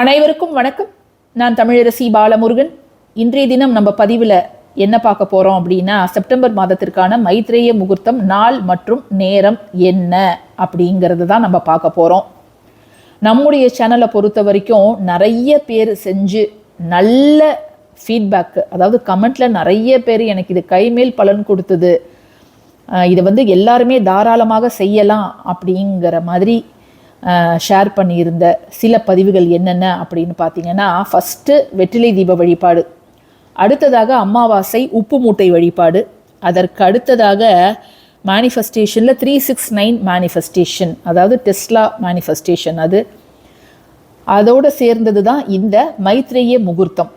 அனைவருக்கும் வணக்கம். நான் தமிழரசி பாலமுருகன். இன்றைய தினம் நம்ம பதிவில் என்ன பார்க்க போகிறோம் அப்படின்னா செப்டம்பர் மாதத்திற்கான மைத்ரேய முகூர்த்தம் நாள் மற்றும் நேரம் என்ன அப்படிங்கிறது தான் நம்ம பார்க்க போகிறோம் நம்முடைய சேனலை பொறுத்த வரைக்கும் நிறைய பேர் செஞ்சு நல்ல ஃபீட்பேக்கு அதாவது கமெண்ட்டில் நிறைய பேர் எனக்கு இது கைமேல் பலன் கொடுத்தது. இதை வந்து எல்லாருமே தாராளமாக செய்யலாம் அப்படிங்கிற மாதிரி ஷேர் பண்ணியிருந்த சில பதிவுகள் என்னென்ன அப்படின்னு பார்த்தீங்கன்னா ஃபஸ்ட்டு வெற்றிலை தீப வழிபாடு அடுத்ததாக அமாவாசை உப்பு மூட்டை வழிபாடு அதற்கு அடுத்ததாக மேனிஃபெஸ்டேஷனில் த்ரீ சிக்ஸ் நைன் மேனிஃபெஸ்டேஷன் அதாவது டெஸ்லா மேனிஃபெஸ்டேஷன் அது. அதோடு சேர்ந்தது தான் இந்த மைத்ரேய முகூர்த்தம்.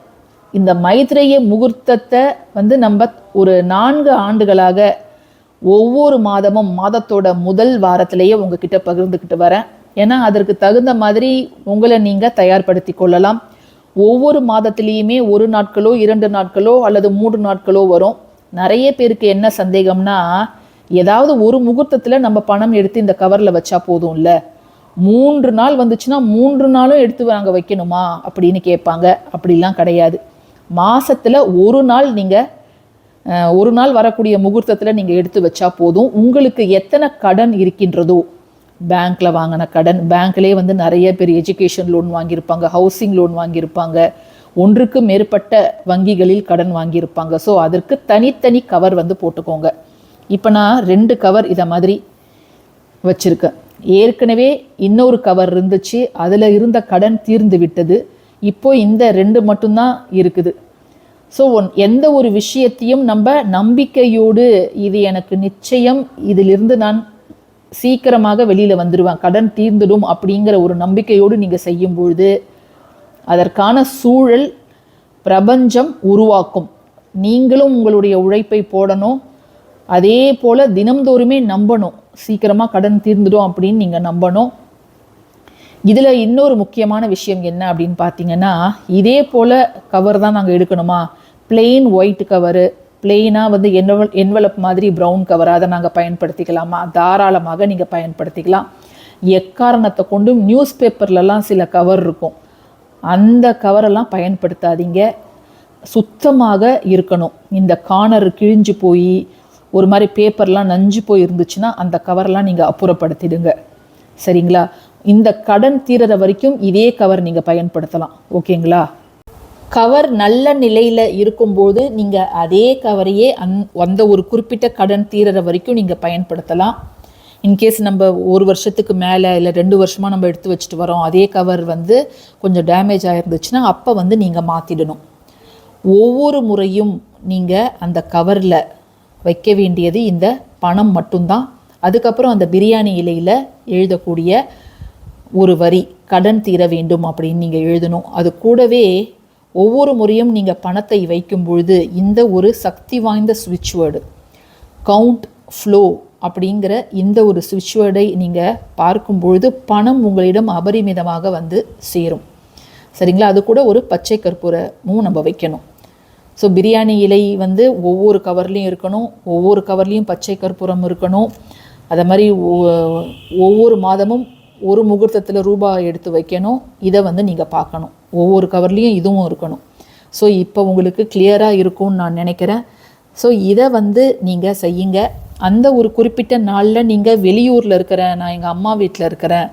இந்த மைத்ரேய முகூர்த்தத்தை வந்து நம்ம ஒரு நான்கு ஆண்டுகளாக ஒவ்வொரு மாதமும் மாதத்தோட முதல் வாரத்திலேயே உங்ககிட்ட பகிர்ந்துக்கிட்டு வரேன். ஏன்னா அதற்கு தகுந்த மாதிரி உங்களை நீங்கள் தயார்படுத்தி கொள்ளலாம். ஒவ்வொரு மாதத்திலையுமே ஒரு நாட்களோ இரண்டு நாட்களோ அல்லது மூன்று நாட்களோ வரும். நிறைய பேருக்கு என்ன சந்தேகம்னா ஏதாவது ஒரு முகூர்த்தத்தில் நம்ம பணம் எடுத்து இந்த கவரில் வச்சா போதும்ல? மூன்று நாள் வந்துச்சுன்னா மூன்று நாளும் எடுத்து நாங்கள் வைக்கணுமா? அப்படின்னு கேட்பாங்க. அப்படிலாம் கிடையாது. மாதத்தில் ஒரு நாள் நீங்கள் ஒரு நாள் வரக்கூடிய முகூர்த்தத்தில் நீங்கள் எடுத்து வச்சா போதும். உங்களுக்கு எத்தனை கடன் இருக்கின்றதோ பேங்க்கில் வாங்கின கடன் பேங்க்லேயே வந்து நிறைய பேர் எஜுகேஷன் லோன் வாங்கியிருப்பாங்க ஹவுசிங் லோன் வாங்கியிருப்பாங்க. ஒன்றுக்கு மேற்பட்ட வங்கிகளில் கடன் வாங்கியிருப்பாங்க. ஸோ அதற்கு தனித்தனி கவர் வந்து போட்டுக்கோங்க. இப்போ நான் ரெண்டு கவர் இதை மாதிரி வச்சுருக்கேன். ஏற்கனவே இன்னொரு கவர் இருந்துச்சு. அதில் இருந்த கடன் தீர்ந்து விட்டது. இப்போ இந்த ரெண்டு மட்டும்தான் இருக்குது. ஸோ ஒன் எந்த ஒரு விஷயத்தையும் நம்ம நம்பிக்கையோடு இது எனக்கு நிச்சயம் இதிலிருந்து நான் சீக்கிரமாக வெளியில் வந்துடுவேன் கடன் தீர்ந்துடும் அப்படிங்கிற ஒரு நம்பிக்கையோடு நீங்கள் செய்யும் பொழுது அதற்கான சூழல் பிரபஞ்சம் உருவாக்கும். நீங்களும் உங்களுடைய உழைப்பை போடணும். அதே போல் தினம்தோறுமே நம்பணும். சீக்கிரமாக கடன் தீர்ந்துடும் அப்படின்னு நீங்கள் நம்பணும். இதில் இன்னொரு முக்கியமான விஷயம் என்ன அப்படின்னு பார்த்தீங்கன்னா இதே போல் கவர் தான் நாங்கள் எடுக்கணுமா? பிளெயின் ஒயிட் கவரு பிளெயினாக வந்து என்வல் என்வலப் மாதிரி ப்ரௌன் கவர் அதை நாங்கள் பயன்படுத்திக்கலாமா? தாராளமாக நீங்கள் பயன்படுத்திக்கலாம். எக்காரணத்தை கொண்டும் நியூஸ் பேப்பர்லலாம் சில கவர் இருக்கும். அந்த கவரெல்லாம் பயன்படுத்தாதீங்க. சுத்தமாக இருக்கணும். இந்த கார்னர் கிழிஞ்சு போய் ஒரு மாதிரி பேப்பர்லாம் நஞ்சு போய் இருந்துச்சுன்னா அந்த கவர்லாம் நீங்கள் அப்புறப்படுத்திடுங்க. சரிங்களா? இந்த கடன் தீரற வரைக்கும் இதே கவர் நீங்கள் பயன்படுத்தலாம். ஓகேங்களா? கவர் நல்ல நிலையில் இருக்கும்போது நீங்கள் அதே கவரையே அந் அந்த ஒரு குறிப்பிட்ட கடன் தீரற வரைக்கும் நீங்கள் பயன்படுத்தலாம். இன்கேஸ் நம்ம ஒரு வருஷத்துக்கு மேலே இல்லை ரெண்டு வருஷமாக நம்ம எடுத்து வச்சுட்டு வரோம் அதே கவர் வந்து கொஞ்சம் டேமேஜ் ஆகிருந்துச்சுன்னா அப்போ வந்து நீங்கள் மாற்றிடணும் ஒவ்வொரு முறையும் நீங்கள் அந்த கவரில் வைக்க வேண்டியது இந்த பணம் மட்டும்தான். அதுக்கப்புறம் அந்த பிரியாணி இலையில் எழுதக்கூடிய ஒரு வரி கடன் தீர வேண்டும் அப்படின்னு நீங்கள் எழுதணும். அது கூடவே ஒவ்வொரு முறையும் நீங்கள் பணத்தை வைக்கும் பொழுது இந்த ஒரு சக்தி வாய்ந்த சுவிட்ச் வேர்டு கவுண்ட் ஃப்ளோ அப்படிங்கிற இந்த ஒரு சுவிட்ச் வேர்டை நீங்கள் பார்க்கும் பொழுது பணம் உங்களிடம் அபரிமிதமாக வந்து சேரும். சரிங்களா? அது கூட ஒரு பச்சை கற்பூரமும் நம்ம வைக்கணும். ஸோ பிரியாணி இலை வந்து ஒவ்வொரு கவர்லேயும் இருக்கணும் ஒவ்வொரு கவர்லேயும் பச்சை கற்பூரம் இருக்கணும். அதை மாதிரி ஒ- ஒவ்வொரு மாதமும் ஒரு முகூர்த்தத்தில் ரூபாய் எடுத்து வைக்கணும். இதை வந்து நீங்கள் பார்க்கணும். ஒவ்வொரு கவர்லேயும் இதுவும் இருக்கணும். ஸோ இப்போ உங்களுக்கு கிளியராக இருக்கும்னு நான் நினைக்கிறேன். ஸோ இதை வந்து நீங்கள் செய்யுங்க. அந்த ஒரு குறிப்பிட்ட நாளில் நீங்கள் வெளியூரில் இருக்கிறேன் நான் எங்கள் அம்மா வீட்டில் இருக்கிறேன்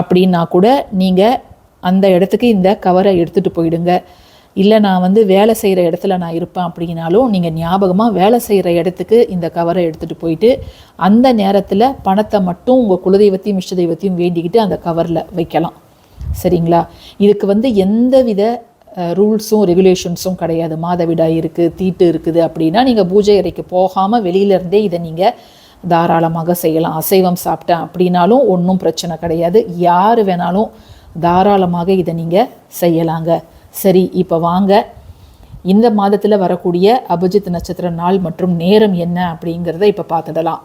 அப்படின்னா கூட நீங்கள் அந்த இடத்துக்கு இந்த கவரை எடுத்துகிட்டு போயிடுங்க. இல்லை நான் வந்து வேலை செய்கிற இடத்துல நான் இருப்பேன் அப்படின்னாலும் நீங்கள் ஞாபகமாக வேலை செய்கிற இடத்துக்கு இந்த கவரை எடுத்துகிட்டு போயிட்டு அந்த நேரத்தில் பணத்தை மட்டும் உங்கள் குலதெய்வத்தையும் இஷ்ட தெய்வத்தையும் வேண்டிக்கிட்டு அந்த கவரில் வைக்கலாம். சரிங்களா? இதுக்கு வந்து எந்த வித ரூல்ஸும் ரெகுலேஷன்ஸும் கிடையாது. மாதவிடாய் இருக்குது தீட்டு இருக்குது அப்படின்னா நீங்கள் பூஜை அறைக்கு போகாமல் வெளியிலேருந்தே இதை நீங்கள் தாராளமாக செய்யலாம். அசைவம் சாப்பிட்டேன் அப்படின்னாலும் ஒன்றும் பிரச்சனை கிடையாது. யார் வேணாலும் தாராளமாக இதை நீங்கள் செய்யலாங்க. சரி இப்போ வாங்க. இந்த மாதத்தில் வரக்கூடிய அபிஜித் நட்சத்திர நாள் மற்றும் நேரம் என்ன அப்படிங்கிறத இப்போ பார்த்துடலாம்.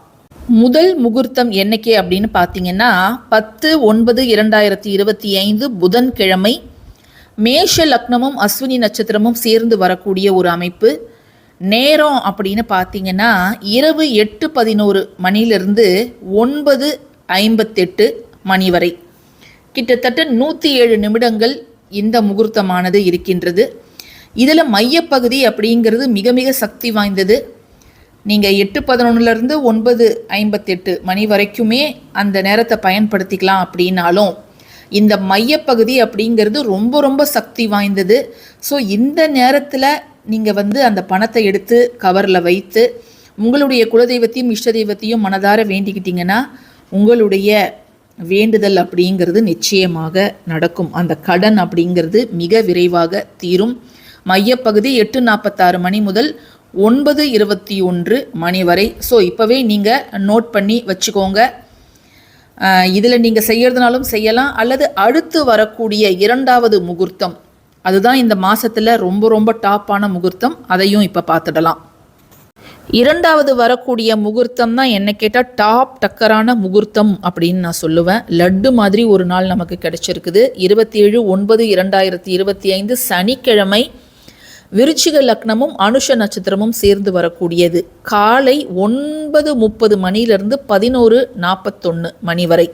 முதல் முகூர்த்தம் என்னைக்கு அப்படின்னு பார்த்தீங்கன்னா பத்து ஒன்பது இரண்டாயிரத்தி இருபத்தி ஐந்து புதன்கிழமை மேஷ லக்னமும் அஸ்வினி நட்சத்திரமும் சேர்ந்து வரக்கூடிய ஒரு அமைப்பு. நேரம் அப்படின்னு பார்த்தீங்கன்னா இரவு எட்டு பதினோரு மணிலிருந்து ஒன்பது ஐம்பத்தெட்டு மணி வரை. கிட்டத்தட்ட நூற்றி ஏழு நிமிடங்கள் இந்த முகூர்த்தமானது இருக்கின்றது. இதில் மையப்பகுதி அப்படிங்கிறது மிக மிக சக்தி வாய்ந்தது. நீங்கள் எட்டு பதினொன்றுலேருந்து ஒன்பது ஐம்பத்தெட்டு மணி வரைக்குமே அந்த நேரத்தை பயன்படுத்திக்கலாம் அப்படின்னாலும் இந்த மையப்பகுதி அப்படிங்கிறது ரொம்ப ரொம்ப சக்தி வாய்ந்தது. ஸோ இந்த நேரத்தில் நீங்கள் வந்து அந்த பணத்தை எடுத்து கவரில் வைத்து உங்களுடைய குலதெய்வத்தையும் இஷ்ட தெய்வத்தையும் மனதார வேண்டிக்கிட்டிங்கன்னா உங்களுடைய வேண்டுதல் அப்படிங்கிறது நிச்சயமாக நடக்கும். அந்த கடன் அப்படிங்கிறது மிக விரைவாக தீரும். மையப்பகுதி எட்டு நாற்பத்தாறு மணி முதல் ஒன்பது இருபத்தி ஒன்று மணி வரை. ஸோ இப்போவே நீங்கள் நோட் பண்ணி வச்சுக்கோங்க. இதில் நீங்கள் செய்யறதுனாலும் செய்யலாம். அல்லது அடுத்து வரக்கூடிய இரண்டாவது முகூர்த்தம். அதுதான் இந்த மாதத்தில் ரொம்ப ரொம்ப டாப்பான முகூர்த்தம். அதையும் இப்போ பார்த்துடலாம். இரண்டாவது வரக்கூடிய முகூர்த்தம் தான் என்ன கேட்டால் டாப் டக்கரான முகூர்த்தம் அப்படின்னு நான் சொல்லுவேன். லட்டு மாதிரி ஒரு நாள் நமக்கு கிடைச்சிருக்குது. இருபத்தி ஏழு ஒன்பது இரண்டாயிரத்தி இருபத்தி ஐந்து சனிக்கிழமை விருச்சிக லக்னமும் அனுஷ நட்சத்திரமும் சேர்ந்து வரக்கூடியது. காலை ஒன்பது முப்பது மணியிலிருந்து பதினோரு நாற்பத்தொன்று மணி வரை.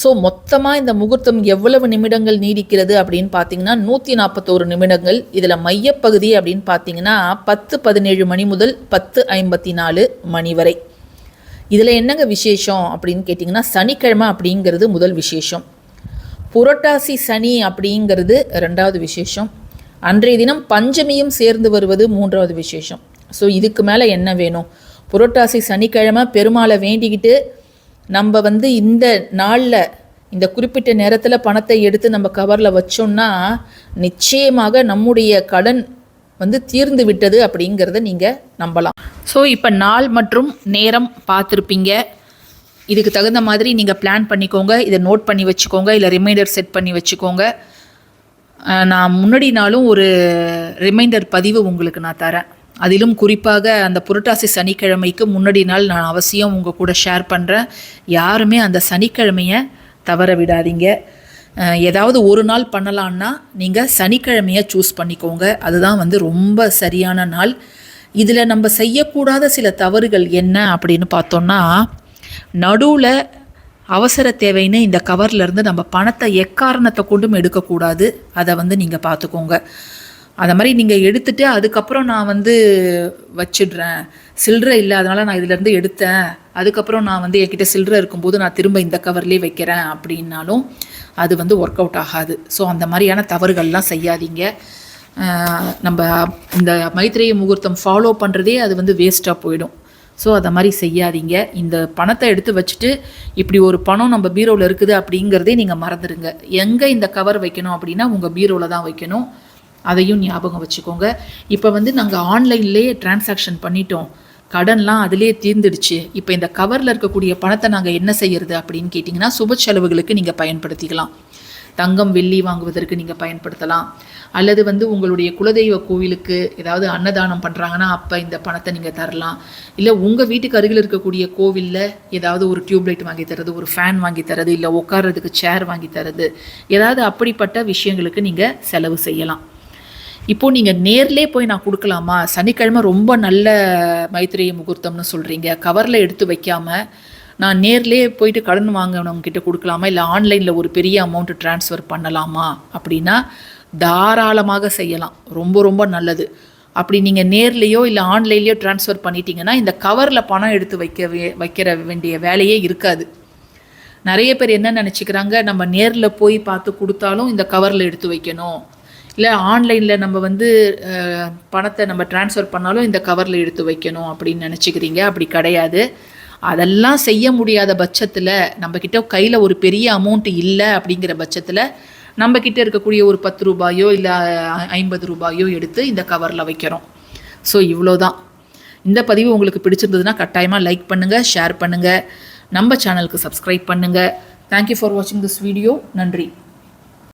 ஸோ மொத்தமாக இந்த முகூர்த்தம் எவ்வளவு நிமிடங்கள் நீடிக்கிறது அப்படின்னு பார்த்தீங்கன்னா நூற்றி நாற்பத்தோரு நிமிடங்கள். இதில் மையப்பகுதி அப்படின்னு பார்த்தீங்கன்னா பத்து பதினேழு மணி முதல் பத்து ஐம்பத்தி நாலு மணி வரை. இதில் என்னங்க விசேஷம் அப்படின்னு கேட்டிங்கன்னா சனிக்கிழமை அப்படிங்கிறது முதல் விசேஷம். புரட்டாசி சனி அப்படிங்கிறது ரெண்டாவது விசேஷம். அன்றைய தினம் பஞ்சமியும் சேர்ந்து வருவது மூன்றாவது விசேஷம். ஸோ இதுக்கு மேலே என்ன வேணும்? புரட்டாசி சனிக்கிழமை பெருமாளை வேண்டிக்கிட்டு நம்ம வந்து இந்த நாளில் இந்த குறிப்பிட்ட நேரத்தில் பணத்தை எடுத்து நம்ம கவரில் வச்சோம்னா நிச்சயமாக நம்முடைய கடன் வந்து தீர்ந்து விட்டது அப்படிங்கிறத நீங்கள் நம்பலாம். ஸோ இப்போ நாள் மற்றும் நேரம் பார்த்துருப்பீங்க. இதுக்கு தகுந்த மாதிரி நீங்கள் பிளான் பண்ணிக்கோங்க. இதை நோட் பண்ணி வச்சுக்கோங்க. இல்லை ரிமைண்டர் செட் பண்ணி வச்சுக்கோங்க. நான் முன்னாடி நாளும் ஒரு ரிமைண்டர் பதிவு உங்களுக்கு நான் தரேன். அதிலும் குறிப்பாக அந்த புரட்டாசி சனிக்கிழமைக்கு முன்னாடி நாள் நான் அவசியம் உங்கள் கூட ஷேர் பண்ணுறேன் யாருமே அந்த சனிக்கிழமையை தவற விடாதீங்க. ஏதாவது ஒரு நாள் பண்ணலான்னா நீங்கள் சனிக்கிழமையை சூஸ் பண்ணிக்கோங்க. அதுதான் வந்து ரொம்ப சரியான நாள். இதில் நம்ம செய்யக்கூடாத சில தவறுகள் என்ன அப்படின்னு பார்த்தோம்னா நடுவில் அவசர தேவைன்னு இந்த கவர்லேருந்து நம்ம பணத்தை எக்காரணத்தை கொண்டும் எடுக்கக்கூடாது. அதை வந்து நீங்கள் பார்த்துக்கோங்க. அதை மாதிரி நீங்கள் எடுத்துட்டு அதுக்கப்புறம் நான் வந்து வச்சிடுறேன். சில்லறை இல்லை அதனால் நான் இதிலேருந்து எடுத்தேன். அதுக்கப்புறம் நான் வந்து என்கிட்ட சில்லறை இருக்கும்போது நான் திரும்ப இந்த கவர்லேயே வைக்கிறேன் அப்படின்னாலும் அது வந்து ஒர்க் அவுட் ஆகாது. ஸோ அந்த மாதிரியான தவறுகள்லாம் செய்யாதீங்க. நம்ம இந்த மைத்திரிய முகூர்த்தம் ஃபாலோ பண்ணுறதே அது வந்து வேஸ்ட்டாக போயிடும். ஸோ அதை மாதிரி செய்யாதீங்க. இந்த பணத்தை எடுத்து வச்சுட்டு இப்படி ஒரு பணம் நம்ம பீரோவில் இருக்குது அப்படிங்கிறதே நீங்கள் மறந்துடுங்க. எங்கே இந்த கவர் வைக்கணும் அப்படின்னா உங்கள் பீரோவில் தான் வைக்கணும். அதையும் ஞாபகம் வச்சுக்கோங்க. இப்போ வந்து நாங்கள் ஆன்லைன்லேயே டிரான்சாக்ஷன் பண்ணிட்டோம். கடன்லாம் அதிலே தீர்ந்துடுச்சு. இப்போ இந்த கவரில் இருக்கக்கூடிய பணத்தை நாங்கள் என்ன செய்யறது அப்படின்னு கேட்டிங்கன்னா சுப செலவுகளுக்கு நீங்கள் பயன்படுத்திக்கலாம். தங்கம் வெள்ளி வாங்குவதற்கு நீங்கள் பயன்படுத்தலாம். அல்லது வந்து உங்களுடைய குலதெய்வ கோவிலுக்கு ஏதாவது அன்னதானம் பண்ணுறாங்கன்னா அப்போ இந்த பணத்தை நீங்கள் தரலாம். இல்லை உங்கள் வீட்டுக்கு அருகில் இருக்கக்கூடிய கோவிலில் ஏதாவது ஒரு டியூப்லைட் வாங்கி தரது ஒரு ஃபேன் வாங்கி தரது இல்லை உட்கார்றதுக்கு சேர் வாங்கி தரது. ஏதாவது அப்படிப்பட்ட விஷயங்களுக்கு நீங்கள் செலவு செய்யலாம். இப்போ நீங்கள் நேர்லே போய் நான் கொடுக்கலாமா? சனிக்கிழமை ரொம்ப நல்ல மைத்திரேய முகூர்த்தம்னு சொல்கிறீங்க கவரில் எடுத்து வைக்காம நான் நேர்லே போயிட்டு கடன் வாங்கினவங்க கிட்ட கொடுக்கலாமா? இல்லை ஆன்லைனில் ஒரு பெரிய அமௌண்ட் ட்ரான்ஸ்ஃபர் பண்ணலாமா? அப்படின்னா தாராளமாக செய்யலாம். ரொம்ப ரொம்ப நல்லது. அப்படி நீங்கள் நேர்லேயோ இல்லை ஆன்லைன்லேயோ ட்ரான்ஸ்ஃபர் பண்ணிட்டீங்கன்னா இந்த கவரில் பணம் எடுத்து வைக்க வே- வைக்கிற வேண்டிய வேலையே இருக்காது. நிறைய பேர் என்ன நினச்சிக்கிறாங்க? நம்ம நேரில் போய் பார்த்து கொடுத்தாலும் இந்த கவரில் எடுத்து வைக்கணும். இல்லை ஆன்லைனில் நம்ம வந்து பணத்தை நம்ம ட்ரான்ஸ்ஃபர் பண்ணாலும் இந்த கவரில் எடுத்து வைக்கணும் அப்படின்னு நினச்சிக்கிறீங்க. அப்படி கிடையாது. அதெல்லாம் செய்ய முடியாத பட்சத்தில் நம்மக்கிட்ட கையில் ஒரு பெரிய அமௌண்ட் இல்லை அப்படிங்கிற பட்சத்தில் நம்மக்கிட்ட இருக்கக்கூடிய ஒரு பத்து ரூபாயோ இல்லை ஐம்பது ரூபாயோ எடுத்து இந்த கவரில் வைக்கிறோம். ஸோ இவ்வளோதான் இந்த பதிவு உங்களுக்கு பிடிச்சிருந்ததுன்னா கட்டாயமாக லைக் பண்ணுங்கள் ஷேர் பண்ணுங்கள் நம்ம சேனலுக்கு சப்ஸ்கிரைப் பண்ணுங்கள் தேங்க்யூ ஃபார் வாட்சிங் திஸ் வீடியோ நன்றி.